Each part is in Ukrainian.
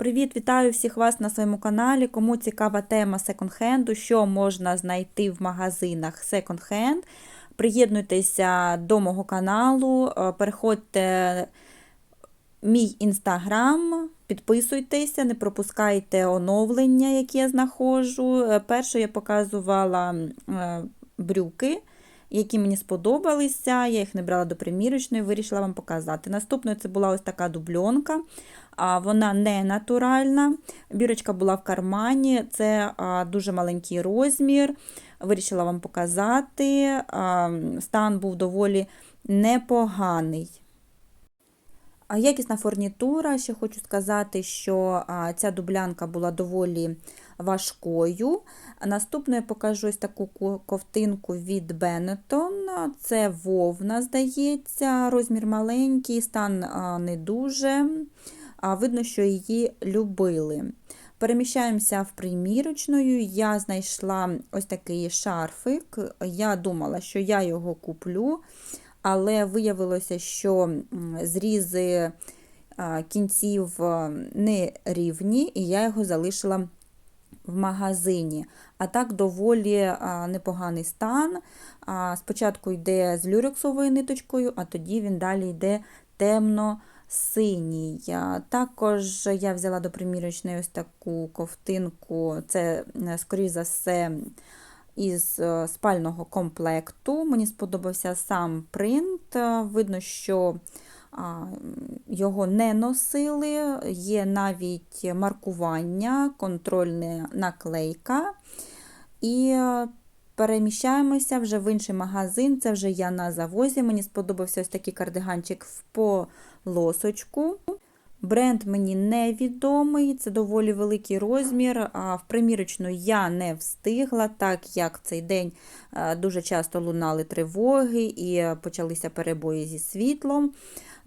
Привіт, вітаю всіх вас на своєму каналі. Кому цікава тема секонд-хенду, що можна знайти в магазинах секонд-хенд. Приєднуйтеся до мого каналу, е, переходьте в мій інстаграм, підписуйтеся, не пропускайте оновлення, які я знаходжу. Е, Перше я показувала е, брюки. Які мені сподобалися, я їх не брала до примірочної, вирішила вам показати. Наступною це була ось така дубльонка вона не натуральна. Бірочка була в кармані, це дуже маленький розмір. Вирішила вам показати. Стан був доволі непоганий. Якісна фурнітура, ще хочу сказати, що ця дублянка була доволі важкою. Наступно я покажу ось таку ковтинку від Benetton. Це вовна, здається, розмір маленький, стан не дуже видно, що її любили. Переміщаємося в примірочною. Я знайшла ось такий шарфик. Я думала, що я його куплю, але виявилося, що зрізи кінців не рівні, і я його залишила в магазині. А так доволі непоганий стан. Спочатку йде з люрексовою ниточкою, а тоді він далі йде темно синій. Також я взяла до примірочної ось таку ковтинку, це, е, скоріш за все, із е, спального комплекту. Мені сподобався сам принт. Видно, що його не носили, є навіть маркування, контрольна наклейка. І е, переміщаємося вже в інший магазин. Це вже я на завозі. Мені сподобався ось такий кардиганчик в полосочку. Бренд мені невідомий, це доволі великий розмір. А в примірочну я не встигла, так як цей день е, дуже часто лунали тривоги і почалися перебої зі світлом.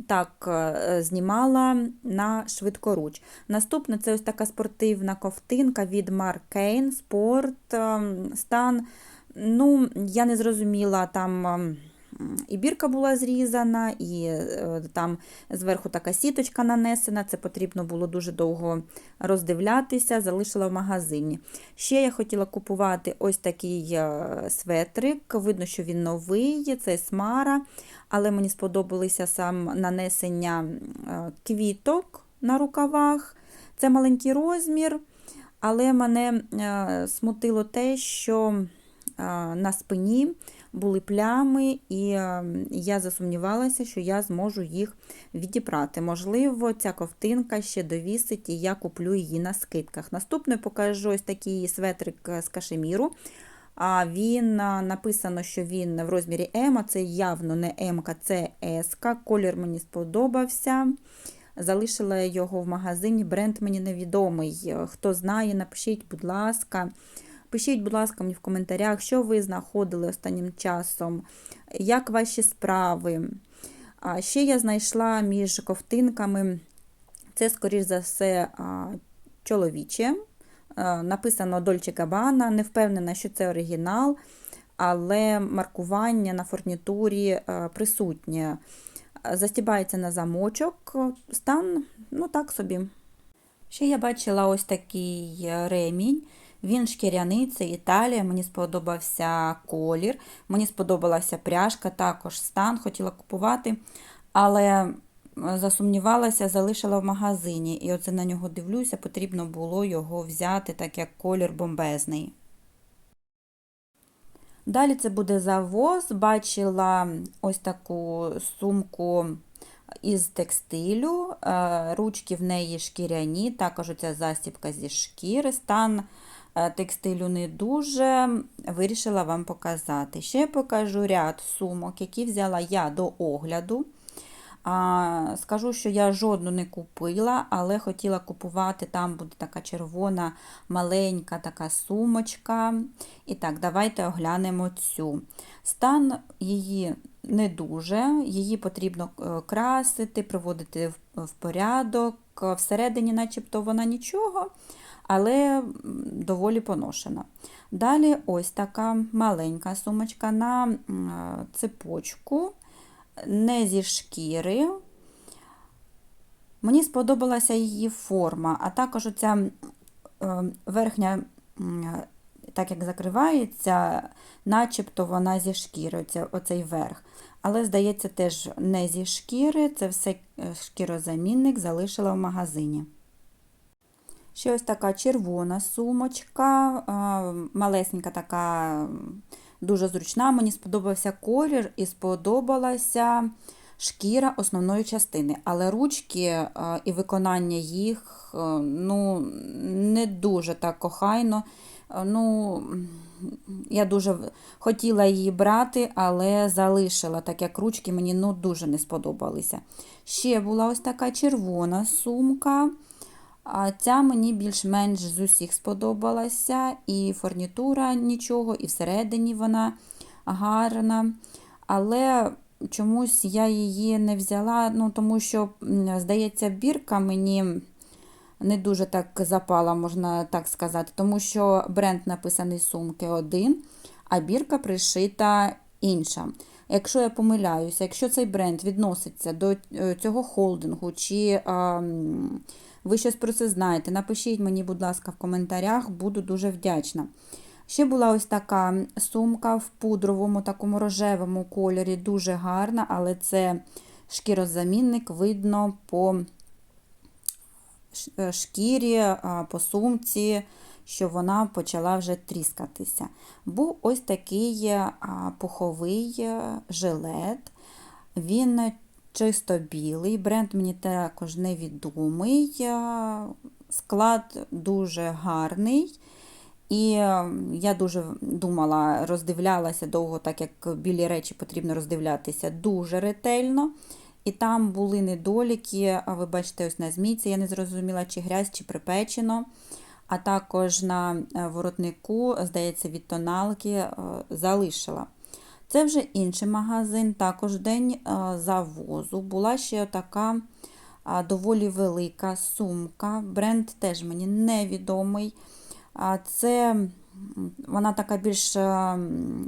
Так, е, знімала на швидкоруч. Наступне це ось така спортивна ковтинка від Markane Sport ем, стан Ну, я не зрозуміла, там і бірка була зрізана, і е, там зверху така сіточка нанесена, це потрібно було дуже довго роздивлятися, залишила в магазині. Ще я хотіла купувати ось такий е, светрик, видно, що він новий, це смара, але мені сподобалося сам нанесення е, квіток на рукавах. Це маленький розмір, але мене смутило те, що на спині були плями, і я засумнівалася, що я зможу їх відібрати. Можливо, ця ковтинка ще довісить, і я куплю її на скидках. Наступне покажу ось такий светрик з кашеміру. А Він написано, що він в розмірі М, а це явно не М, це С. Колір мені сподобався. Залишила його в магазині, бренд мені невідомий. Хто знає, напишіть, будь ласка. Пишіть, будь ласка, мені в коментарях, що ви знаходили останнім часом, як ваші справи. А Ще я знайшла між ковтинками, це, скоріш за все, чоловіче. Написано Dolce Gabbana, не впевнена, що це оригінал, але маркування на фурнітурі присутнє. Застібається на замочок, стан, ну так собі. Ще я бачила ось такий ремінь. Він шкіряний, це Італія, мені сподобався колір, мені сподобалася пряжка, також стан, хотіла купувати, але засумнівалася, залишила в магазині. І оце на нього дивлюся, потрібно було його взяти, так як колір бомбезний. Далі це буде завоз. Бачила ось таку сумку із текстилю, е, ручки в неї шкіряні, також оця застібка зі шкіри. Стан Е, текстилю не дуже, вирішила вам показати. Ще я покажу ряд сумок, які взяла я до огляду. Скажу, що я жодну не купила, але хотіла купувати, там буде така червона, маленька така сумочка. І так, давайте оглянемо цю. Стан її не дуже, її потрібно е, красити, приводити в порядок. Всередині, начебто, вона нічого але доволі поношена. Далі ось така маленька сумочка на цепочку, не зі шкіри. Мені сподобалася її форма, а також оця е, верхня, так як закривається, начебто вона зі шкіри, оцей верх. Але, здається, теж не зі шкіри, це все е, шкірозамінник залишила в магазині. Ще ось така червона сумочка, малесенька така, дуже зручна. Мені сподобався колір і сподобалася шкіра основної частини. Але ручки і виконання їх ну, не дуже так кохайно. Ну, я дуже хотіла її брати, але залишила, так як ручки мені ну, дуже не сподобалися. Ще була ось така червона сумка. А ця мені більш-менш з усіх сподобалася. І фурнітура нічого, і всередині вона гарна. Але чомусь я її не взяла, ну, тому що, здається, бірка мені не дуже так запала, можна так сказати, тому що бренд написаний сумки один, а бірка пришита інша. Якщо я помиляюся, якщо цей бренд відноситься до е, цього холдингу, чи а, ви щось про це знаєте, напишіть мені, будь ласка, в коментарях, буду дуже вдячна. Ще була ось така сумка в пудровому, такому рожевому кольорі, дуже гарна, але це шкірозамінник, видно по е, шкірі, по сумці, що вона почала вже тріскатися. Був ось такий пуховий е, жилет. Він чисто білий, бренд мені також невідомий. Склад дуже гарний. І е, я дуже думала, роздивлялася довго, так як білі речі потрібно роздивлятися дуже ретельно. І там були недоліки, а ви бачите, ось на змійці, я не зрозуміла, чи грязь, чи припечено. А також на е, воротнику, здається, від тоналки е, залишила. Це вже інший магазин, також день е, завозу. Була ще така доволі велика сумка. Бренд теж мені невідомий. Це вона така більш е,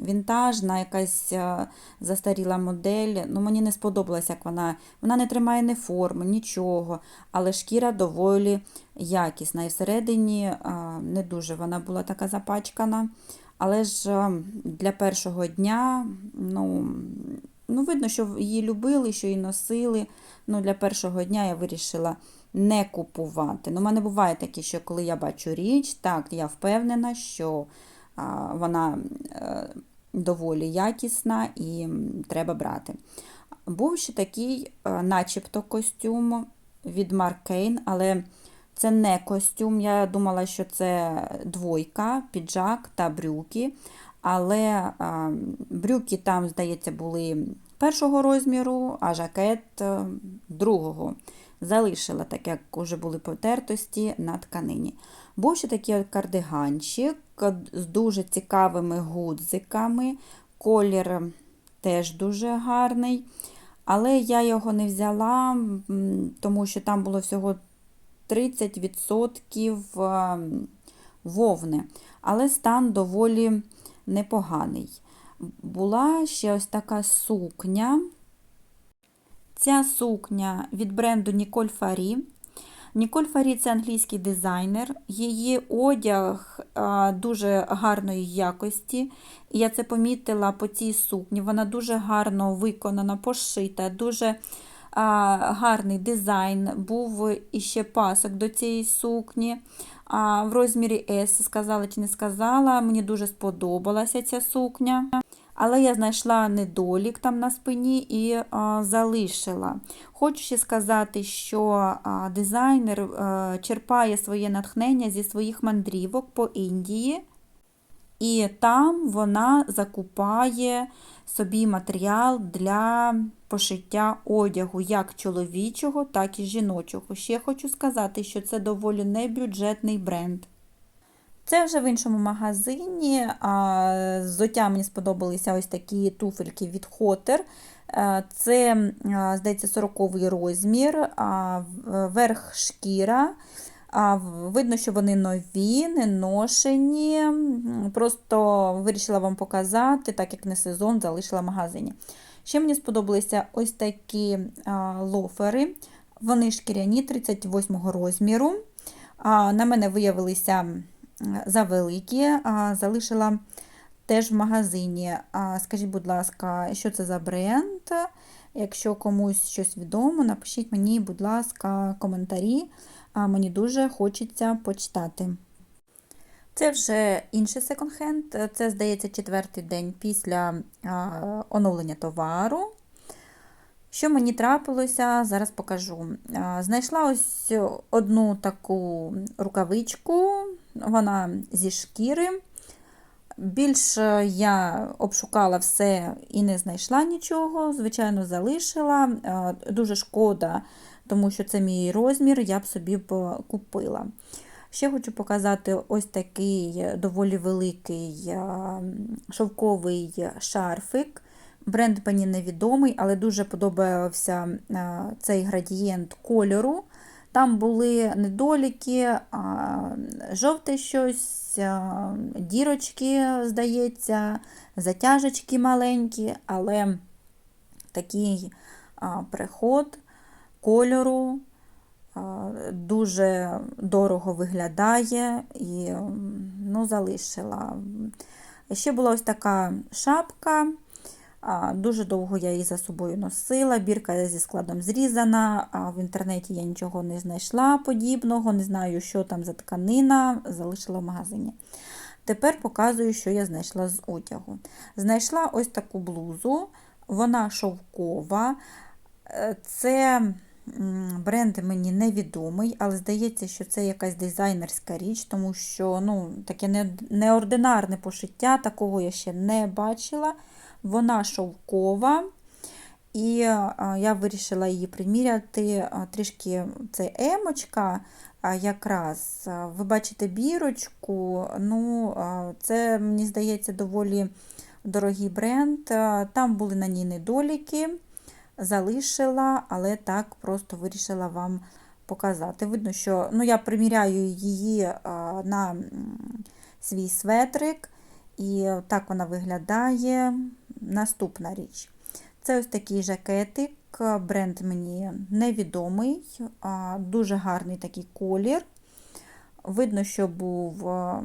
вінтажна, якась е, застаріла модель. Ну, мені не сподобалася, як вона. Вона не тримає ні форми, нічого, але шкіра доволі якісна. І всередині не дуже вона була така запачкана. Але ж е, для першого дня, ну, ну видно, що її любили, що її носили. Ну, для першого дня я вирішила не купувати. Ну, у мене буває таке, що коли я бачу річ, так, я впевнена, що а, вона е, доволі якісна і треба брати. Був ще такий, е, начебто, костюм від Kane, але це не костюм. Я думала, що це двойка, піджак та брюки. Але брюки там, здається, були першого розміру, а жакет е, другого. Залишила, так як вже були потертості на тканині. Був ще такий кардиганчик з дуже цікавими гудзиками. Колір теж дуже гарний. Але я його не взяла, тому що там було всього 30% ем, вовни. Але стан доволі непоганий. Була ще ось така сукня. Ця сукня від бренду Ніколь Фарі. Ніколь Фарі це англійський дизайнер. Її одяг а, дуже гарної якості. Я це помітила по цій сукні. Вона дуже гарно виконана, пошита, дуже гарний дизайн. Був іще пасок до цієї сукні. А, в розмірі S, сказала чи не сказала. Мені дуже сподобалася ця сукня. Але я знайшла недолік там на спині і а, залишила. Хочу ще сказати, що а, дизайнер а, черпає своє натхнення зі своїх мандрівок по Індії, і там вона закупає собі матеріал для пошиття одягу як чоловічого, так і жіночого. Ще хочу сказати, що це доволі небюджетний бренд. Це вже в іншому магазині. А, З взуття мені сподобалися ось такі туфельки від. Е, Це, здається, 40-й розмір, а, верх шкіра. Видно, що вони нові, не ношені. Просто вирішила вам показати, так як не сезон, залишила в магазині. Ще мені сподобалися ось такі лофери. Вони шкіряні 38 розміру. На мене виявилися завеликі, залишила теж в магазині. Скажіть, будь ласка, що це за бренд? Якщо комусь щось відомо, напишіть мені, будь ласка, коментарі. А, Мені дуже хочеться почитати. Це вже інший секонд-хенд. Це, здається, четвертий день після оновлення товару. Що мені трапилося, зараз покажу. Знайшла ось одну таку рукавичку, вона зі шкіри. Більше я обшукала все і не знайшла нічого, звичайно, залишила. А, Дуже шкода, тому що це мій розмір, я б собі б купила. Ще хочу показати ось такий доволі великий шовковий шарфик. Бренд мені невідомий, але дуже подобався цей градієнт кольору. Там були недоліки, жовте щось, дірочки, здається, затяжечки маленькі, але такий приход кольору дуже дорого виглядає і ну, залишила. Ще була ось така шапка. Дуже довго я її за собою носила, бірка зі складом зрізана, в інтернеті я нічого не знайшла подібного, не знаю, що там за тканина, залишила в магазині. Тепер показую, що я знайшла з одягу. Знайшла ось таку блузу, вона шовкова. Е, Це бренд мені невідомий, але здається, що це якась дизайнерська річ, тому що ну, таке неординарне пошиття, такого я ще не бачила. Вона шовкова, і я вирішила її приміряти трішки це емочка. Якраз ви бачите бірочку, ну, це, мені здається, доволі дорогий бренд. Там були на ній недоліки, залишила, але так просто вирішила вам показати. Видно, що ну, я приміряю її а, на свій светрик. І так вона виглядає. Наступна річ. Це ось такий жакетик, бренд мені невідомий, дуже гарний такий колір. Видно, що був а,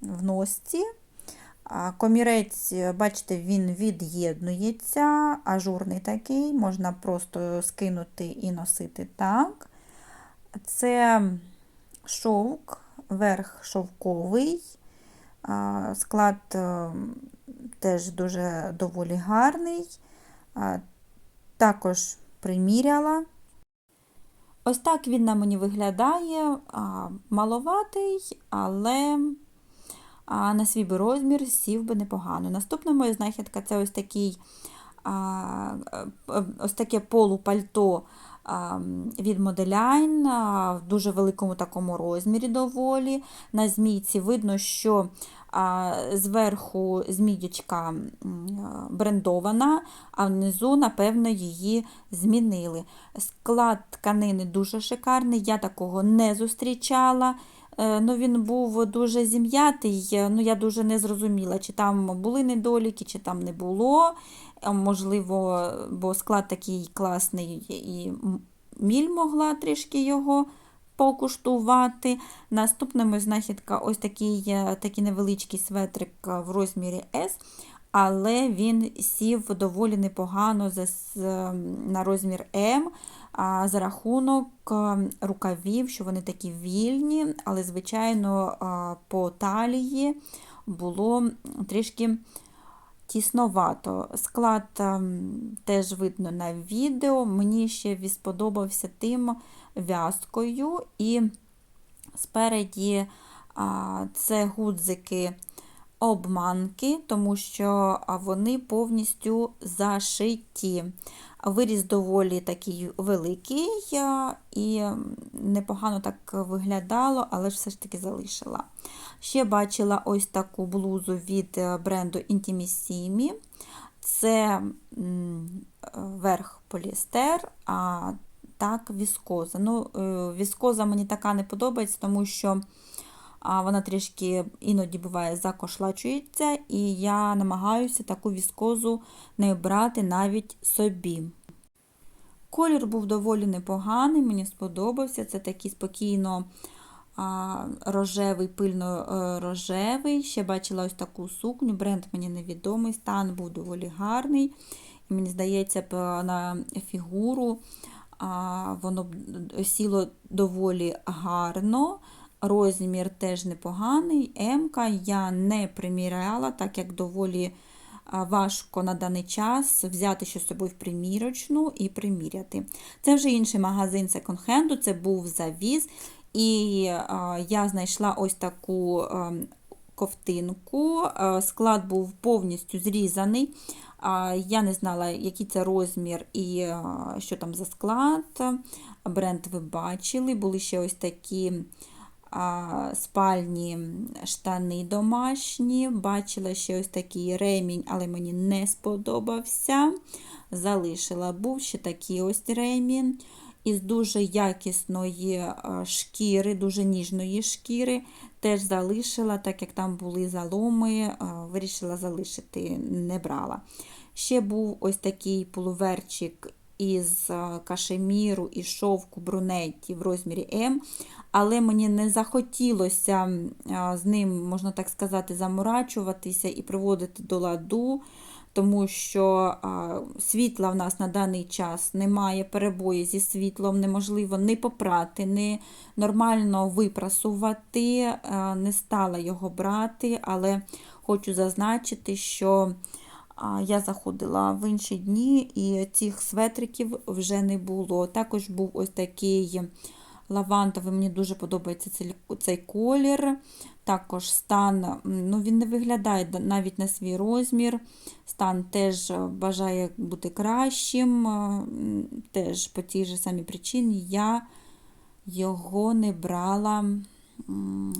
в носці. Комірець, бачите, він від'єднується, ажурний такий, можна просто скинути і носити так. Це шовк, верх шовковий. Склад е, теж дуже доволі гарний. Також приміряла. Ось так він на мені виглядає. Маловатий, але а, на свій би розмір сів би непогано. Наступна моя знахідка це ось такий а, е, ось таке полупальто а, від Modeline а, в дуже великому такому розмірі доволі. На змійці видно, що а, зверху змієчка брендована, а внизу, напевно, її змінили. Склад тканини дуже шикарний, я такого не зустрічала. Е, Ну, він був дуже зім'ятий, е, ну, я дуже не зрозуміла, чи там були недоліки, чи там не було. Е, Можливо, бо склад такий класний, і міль могла трішки його покуштувати. Наступними знахідка ось такий, такий невеличкий светрик в розмірі S, але він сів доволі непогано за, на розмір М за рахунок рукавів, що вони такі вільні, але, звичайно, по талії було трішки тісновато. Склад ем, теж видно на відео. Мені ще сподобався тим в'язкою. І спереді це гудзики обманки, тому що вони повністю зашиті. Виріз доволі такий великий і непогано так виглядало, але ж все ж таки залишила. Ще бачила ось таку блузу від е, бренду Intimissimi. Це верх поліестер, а так віскоза. Ну, е, Віскоза мені така не подобається, тому що а, вона трішки іноді буває закошлачується, і я намагаюся таку віскозу не брати навіть собі. Колір був доволі непоганий, мені сподобався. Це такий спокійно рожевий, пильно е, рожевий. Ще бачила ось таку сукню. Бренд мені невідомий, стан був доволі гарний. І мені здається, на фігуру воно сіло доволі гарно. Розмір теж непоганий. М-ка я не приміряла, так як доволі важко на даний час взяти щось з собою в примірочну і приміряти. Це вже інший магазин секонд-хенду, це був завіз. І а, я знайшла ось таку а, ковтинку. А, склад був повністю зрізаний. А, Я не знала, який це розмір і а, що там за склад. Бренд ви бачили. Були ще ось такі спальні штани домашні. Бачила ще ось такий ремінь, але мені не сподобався. Залишила. Був ще такий ось ремінь із дуже якісної шкіри, дуже ніжної шкіри. Теж залишила, так як там були заломи, вирішила залишити, не брала. Ще був ось такий полуверчик із кашеміру і шовку брунетті в розмірі М, але мені не захотілося з ним, можна так сказати, заморачуватися і приводити до ладу, тому що а, світла в нас на даний час немає, перебої зі світлом, неможливо не попрати, не нормально випрасувати, не стала його брати, але хочу зазначити, що я заходила в інші дні і цих светриків вже не було. Також був ось такий лавандовий, мені дуже подобається цей, колір. Також стан, ну він не виглядає навіть на свій розмір. Стан теж е, бажає бути кращим. е, Теж по тій же самій причині я його не брала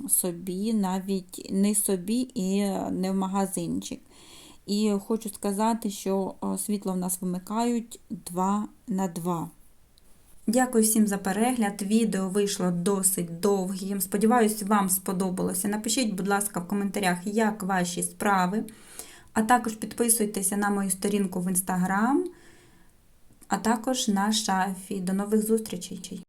собі, навіть не собі і не в магазинчик. І хочу сказати, що е, світло в нас вимикають 2 на 2. Дякую всім за перегляд. Відео вийшло досить довгим. Сподіваюсь, вам сподобалося. Напишіть, будь ласка, в коментарях, як ваші справи. А також підписуйтеся на мою сторінку в інстаграм, а також на шафі. До нових зустрічей!